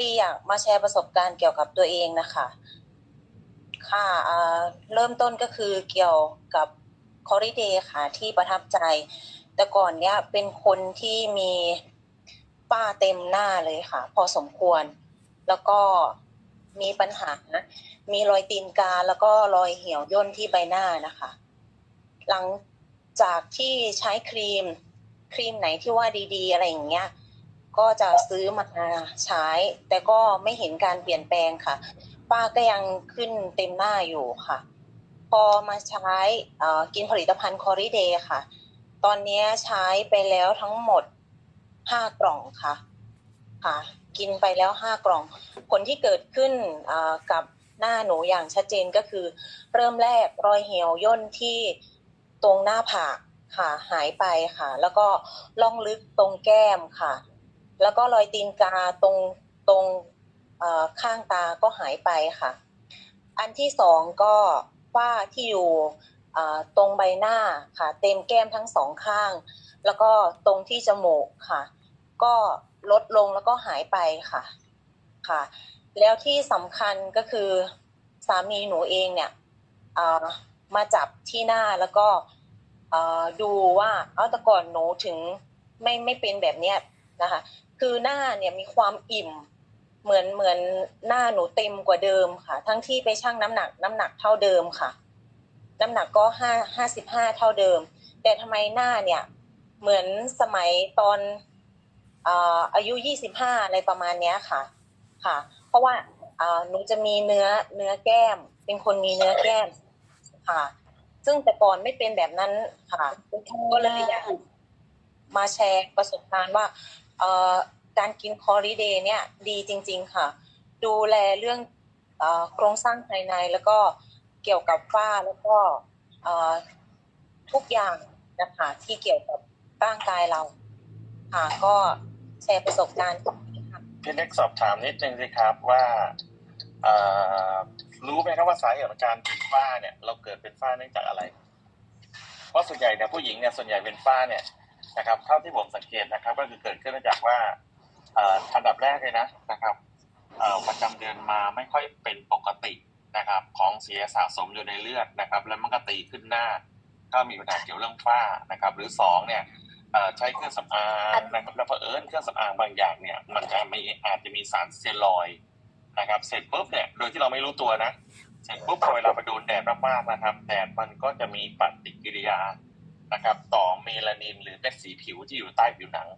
ที่อยากมาแชร์ประสบการณ์เกี่ยวกับตัวเองนะคะ ค่ะเริ่มต้นก็คือเกี่ยวกับคอริเดย์ค่ะ ที่ประทับใจ แต่ก่อนเนี้ยเป็นคนที่มีป้าเต็มหน้าเลยค่ะ พอสมควร แล้วก็มีปัญหามีรอยตีนกาแล้วก็รอยเหี่ยวย่นที่ใบหน้านะคะ หลังจากที่ใช้ครีมครีมไหนที่ว่าดี ๆ อะไรอย่างเงี้ย ก็จะซื้อมาใช้ แต่ก็ไม่เห็นการเปลี่ยนแปลงค่ะ ป้าก็ยังขึ้นเต็มหน้าอยู่ค่ะ พอมาใช้กินผลิตภัณฑ์คอริเดย์ค่ะ ตอนนี้ใช้ไปแล้วทั้งหมดห้ากล่องค่ะ ค่ะ กินไปแล้วห้ากล่อง ผลที่เกิดขึ้นกับหน้าหนูอย่างชัดเจนก็คือ เริ่มแรกรอยเหี่ยวย่นที่ตรงหน้าผากค่ะหายไปค่ะ แล้วก็ล่องลึกตรงแก้มค่ะ แล้วก็รอยตีนกาตรงตรงข้างตาก็หายไปค่ะ อันที่สองก็ฝ้าที่อยู่ตรงใบหน้าค่ะ เต็มแก้มทั้งสองข้าง แล้วก็ตรงที่จมูกค่ะ ก็ลดลงแล้วก็หายไปค่ะค่ะ แล้วที่สำคัญก็คือสามีหนูเองเนี่ยมาจับที่หน้าแล้วก็ดูว่า เอาแต่ก่อนหนูถึงไม่ไม่เป็นแบบเนี้ยนะคะ คือหน้าเนี่ยมีความอิ่ม เหมือนเหมือนหน้าหนูเต็มกว่าเดิมค่ะ ทั้งที่ไปชั่งน้ำหนัก น้ำหนักเท่าเดิมค่ะ น้ำหนักก็ห้าห้าสิบห้าเท่าเดิม แต่ทำไมหน้าเนี่ย เหมือนสมัยตอนอายุยี่สิบห้าอะไรประมาณเนี้ยค่ะ ค่ะ เพราะว่าหนูจะมีเนื้อเนื้อแก้ม เป็นคนมีเนื้อแก้มค่ะ ซึ่งแต่ก่อนไม่เป็นแบบนั้นค่ะก็เลยอยากมาแชร์ประสบการณ์ว่า การกินคอริเดย์เนี่ยดีจริง ๆ ค่ะ ดูแลเรื่องโครงสร้างภายในแล้วก็เกี่ยวกับฝ้าแล้วก็ทุกอย่างนะคะที่เกี่ยวกับร่างกายเราค่ะก็แชร์ประสบการณ์ค่ะพี่เล็กสอบถามนิดนึงสิครับว่ารู้ไหมครับว่าสาเหตุของการเป็นฝ้าเนี่ย เราเกิดเป็นฝ้าเนื่องจากอะไร เพราะส่วนใหญ่เนี่ยผู้หญิงเนี่ยส่วนใหญ่เป็นฝ้าเนี่ย นะครับเท่าที่ผมสังเกตนะครับ ก็คือเกิดขึ้นมาจากว่าอันดับแรกเลยนะนะครับประจำเดือนมาไม่ค่อยเป็นปกตินะครับ ของเสียสะสมอยู่ในเลือดนะครับ แล้วมันก็ตีขึ้นหน้า ก็มีปัญหาเกี่ยวเรื่องฝ้านะครับ หรือสองเนี่ยใช้เครื่องสำอางนะครับแล้วเผอิญเครื่องสำอางบางอย่างเนี่ย มันจะมีอาจจะมีสารสเตียรอยนะครับเสร็จปุ๊บเนี่ยโดยที่เราไม่รู้ตัวนะเสร็จปุ๊บพอเวลาไปโดนแดดมากๆนะครับแดดมันก็จะมีปฏิกิริยา นะครับ ต่อเมลานินหรือเม็ดสีผิวที่อยู่ใต้ผิวหนัง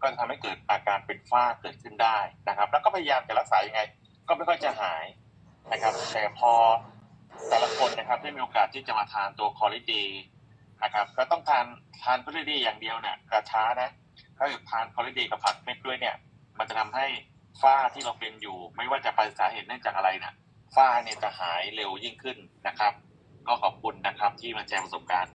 ก็จะทำให้เกิดอาการเป็นฝ้าเกิดขึ้นได้นะครับ แล้วก็พยายามจะรักษายังไง ก็ไม่ค่อยจะหายนะครับ แต่พอแต่ละคนนะครับได้มีโอกาสที่จะมาทานตัวคอริดีนะครับ ก็ต้องทานทานคอลิดีอย่างเดียวเนี่ยกระช้านะถ้าเกิดทานคอลิดีกับผักเม็ดด้วยเนี่ย มันจะทำให้ฝ้าที่เราเป็นอยู่ ไม่ว่าจะไปสาเหตุเนื่องจากอะไรนะฝ้าเนี่ยจะหายเร็วยิ่งขึ้นนะครับ ก็ขอบคุณนะครับที่มาแชร์ประสบการณ์